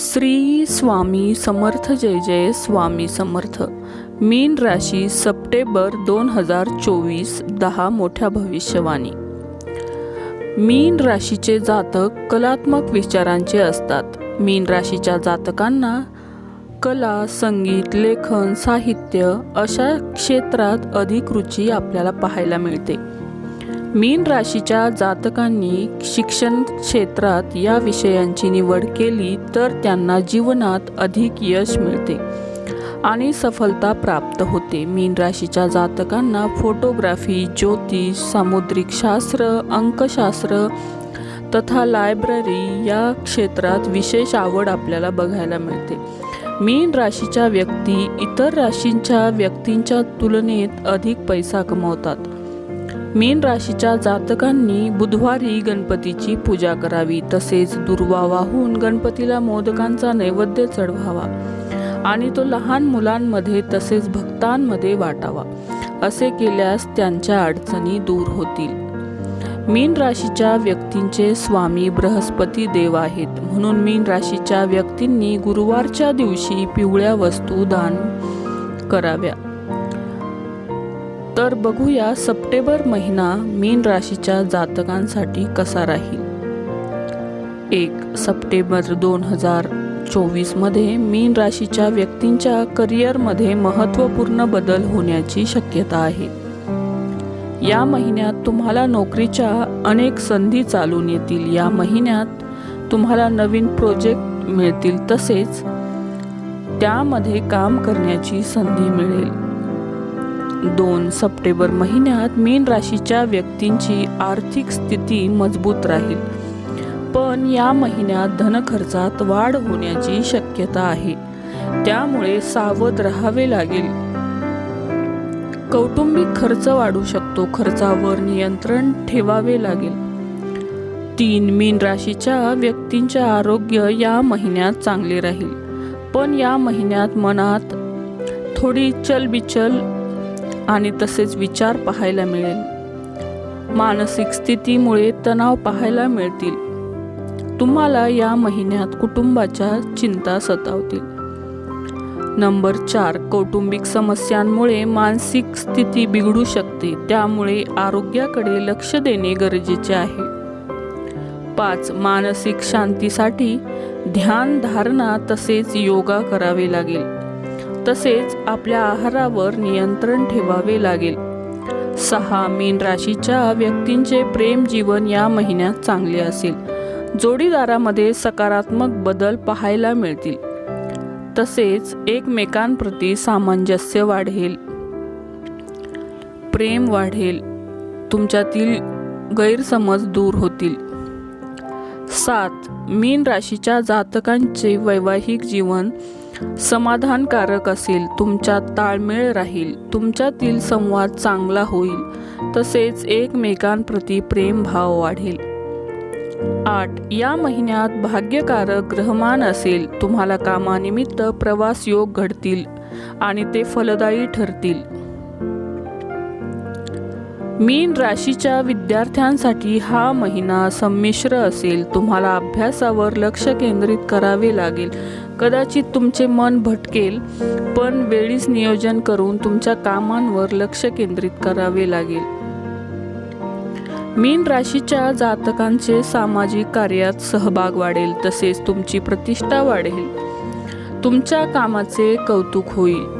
श्री स्वामी समर्थ जय जय स्वामी समर्थ. मीन राशी सप्टेंबर दोन हजार चोवीस दहा मोठ्या भविष्यवाणी. मीन राशीचे जातक कलात्मक विचारांचे असतात. मीन राशीच्या जातकांना कला संगीत लेखन साहित्य अशा क्षेत्रात अधिक रुची आपल्याला पाहायला मिळते. मीन राशीच्या जातकांनी शिक्षण क्षेत्रात या विषयांची निवड केली तर त्यांना जीवनात अधिक यश मिळते आणि सफलता प्राप्त होते. मीन राशीच्या जातकांना फोटोग्राफी ज्योतिष सामुद्रिक शास्त्र अंकशास्त्र तथा लायब्ररी या क्षेत्रात विशेष आवड आपल्याला बघायला मिळते. मीन राशीच्या व्यक्ती इतर राशींच्या व्यक्तींच्या तुलनेत अधिक पैसा कमवतात. मीन राशीच्या जातकांनी बुधवारी गणपतीची पूजा करावी. तसेच दुर्वा वाहून गणपतीला मोदकांचा नैवेद्य चढवावा आणि तो लहान मुलांमध्ये तसेच भक्तांमध्ये वाटावा असे केल्यास त्यांच्या अडचणी दूर होतील. मीन राशीच्या व्यक्तींचे स्वामी बृहस्पती देव आहेत. म्हणून मीन राशीच्या व्यक्तींनी गुरुवारच्या दिवशी पिवळ्या वस्तू दान कराव्या. तर बघूया सप्टेंबर महिना मीन राशीच्या जातकांसाठी कसा राहील. एक सप्टेंबर दोन हजार चोवीसमध्ये मीन राशीच्या व्यक्तींच्या करिअरमध्ये महत्त्वपूर्ण बदल होण्याची शक्यता आहे. या महिन्यात तुम्हाला नोकरीच्या अनेक संधी चालून येतील. या महिन्यात तुम्हाला नवीन प्रोजेक्ट मिळतील तसेच त्यामध्ये काम करण्याची संधी मिळेल. दोन सप्टेंबर महिन्यात मीन राशीच्या व्यक्तींची आर्थिक स्थिती मजबूत राहील. पण या महिन्यात धनखर्चात वाढ होण्याची शक्यता आहे. त्यामुळे सावध राहावे लागेल. कौटुंबिक खर्च वाढू शकतो. खर्चावर नियंत्रण ठेवावे लागेल. तीन मीन राशीच्या व्यक्तींचे आरोग्य या महिन्यात चांगले राहील. पण या महिन्यात मनात थोडी चलबिचल आणि तसेच विचार पाहायला मिळेल. मानसिक स्थितीमुळे तणाव पाहायला मिळतील. तुम्हाला या महिन्यात कुटुंबाच्या चिंता सतावतील. नंबर चार कौटुंबिक समस्यांमुळे मानसिक स्थिती बिघडू शकते. त्यामुळे आरोग्याकडे लक्ष देणे गरजेचे आहे. पाच मानसिक शांतीसाठी ध्यान धारणा तसेच योगा करावे लागेल. तसेच आपल्या आहारावर नियंत्रण ठेवावे लागेल. सहा मीन राशीच्या व्यक्तींचे प्रेम जीवन या महिन्यात चांगले असेल. जोडीदारामध्ये सकारात्मक बदल पाहायला मिळतील. तसेच एकमेकांप्रती सामंजस्य वाढेल. प्रेम वाढेल. तुमच्यातील गैरसमज दूर होतील. सात मीन राशीच्या जातकांचे वैवाहिक जीवन समाधानकारक असेल तुमच्यात ताळमेळ राहील तुमच्यातील संवाद चांगला होईल तसेच एकमेकांप्रती प्रेमभाव वाढेल. आठ या महिन्यात भाग्यकारक ग्रहमान असेल तुम्हाला कामानिमित्त प्रवास योग घडतील आणि ते फलदायी ठरतील. मीन राशीच्या विद्यार्थ्यांसाठी हा महिना संमिश्र असेल. तुम्हाला अभ्यासावर लक्ष केंद्रित करावे लागेल. कदाचित तुमचे मन भटकेल पण वेळीच नियोजन करून तुमच्या कामांवर लक्ष केंद्रित करावे लागेल. मीन राशीच्या जातकांचे सामाजिक कार्यात सहभाग वाढेल तसेच तुमची प्रतिष्ठा वाढेल. तुमच्या कामाचे कौतुक होईल.